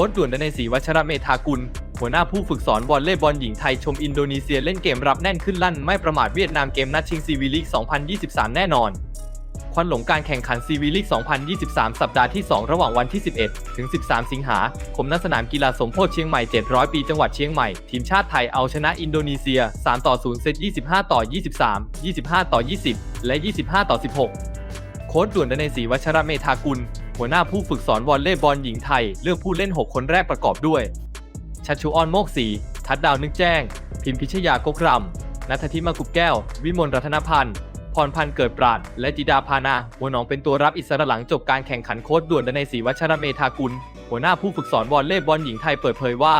ค้ชด่วนดนัยศรีวัชระเมธากุล หัวหน้าผู้ฝึกสอนวอลเลย์บอลหญิงไทยชมอินโดนีเซียเล่นเกมรับแน่นขึ้นลั่น ไม่ประมาทเวียดนามเกมนัดชิงซีวีลีก 2023 แน่นอน ควันหลงการแข่งขันซีวีลีก 2023 สัปดาห์ที่ 2 ระหว่างวันที่ 11 ถึง 13 สิงหาคมณสนามกีฬาสมโพธิเชียงใหม่ 700 ปีจังหวัดเชียงใหม่ ทีมชาติไทยเอาชนะอินโดนีเซีย 3 ต่อ 0 เซต 25 ต่อ 23 25 ต่อ 20 และ 25 ต่อ 16 โค้ชด่วนดนัยศรีวัชระเมธากุล หัวหน้าผู้ฝึกสอนวอลเลย์บอลหญิงไทย เลือกผู้เล่น 6 คนแรกประกอบด้วย ชัชชุออนโมกศรีทัดดาวนึกแจ้ง พิมพิชยากกรำนัทธิมากุบแก้ว วิมลรัตนพันธ์พรพันธ์เกิดปราด และจิดาพานาหัวหนองเป็นตัวรับอิสระหลังจบการแข่งขันโค้ดด่วนดนัยศรีวัชระเมธากุล หัวหน้าผู้ฝึกสอนวอลเลย์บอลหญิงไทยเปิดเผยว่า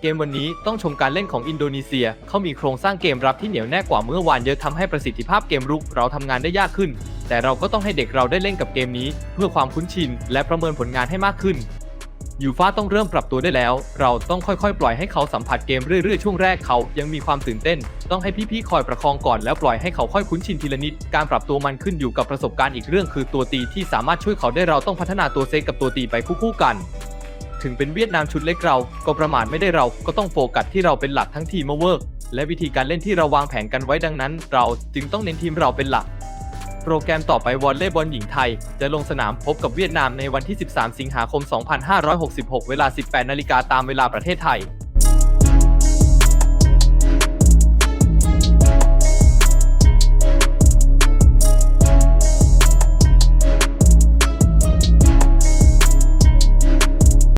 เกมวันนี้ต้องชมการเล่นของอินโดนีเซีย เขามีโครงสร้างเกมรับที่เหนียวแน่กว่าเมื่อวานเยอะทำให้ประสิทธิภาพเกมรุกเราทำงานได้ยากขึ้น แต่เราก็ต้องให้เด็กเราได้เล่นกับเกมนี้ เพื่อความคุ้นชิน และประเมินผลงานให้มากขึ้นยูฟ่าต้องเริ่มปรับตัวได้แล้ว เราต้องค่อยๆ ปล่อยให้เขาสัมผัสเกมเรื่อยๆ ช่วงแรกเขายังมีความตื่นเต้น ต้องให้พี่ๆ คอยประคองก่อนแล้วปล่อยให้เขาค่อยคุ้นชินทีละนิด การปรับตัวมันขึ้นอยู่กับประสบการณ์อีกเรื่องคือตัวตีที่สามารถช่วยเขาได้เราต้องพัฒนาตัวเซตกับตัวตีไปคู่ๆกัน ถึงเป็นเวียดนามชุดเล็กเรา ก็ประมาทไม่ได้เราก็ต้องโฟกัสที่เราเป็นหลักทั้งทีมมาเวิร์กและวิธีการเล่นที่เราวางแผนกันไว้ดังนั้น เราจึงต้องเน้นทีมเราเป็นหลัก โปรแกรมต่อไปวอลเลย์บอลหญิงไทย จะลงสนามพบกับเวียดนามในวันที่ 13 สิงหาคม 2566 เวลา 18 นาฬิกาตามเวลาประเทศไทย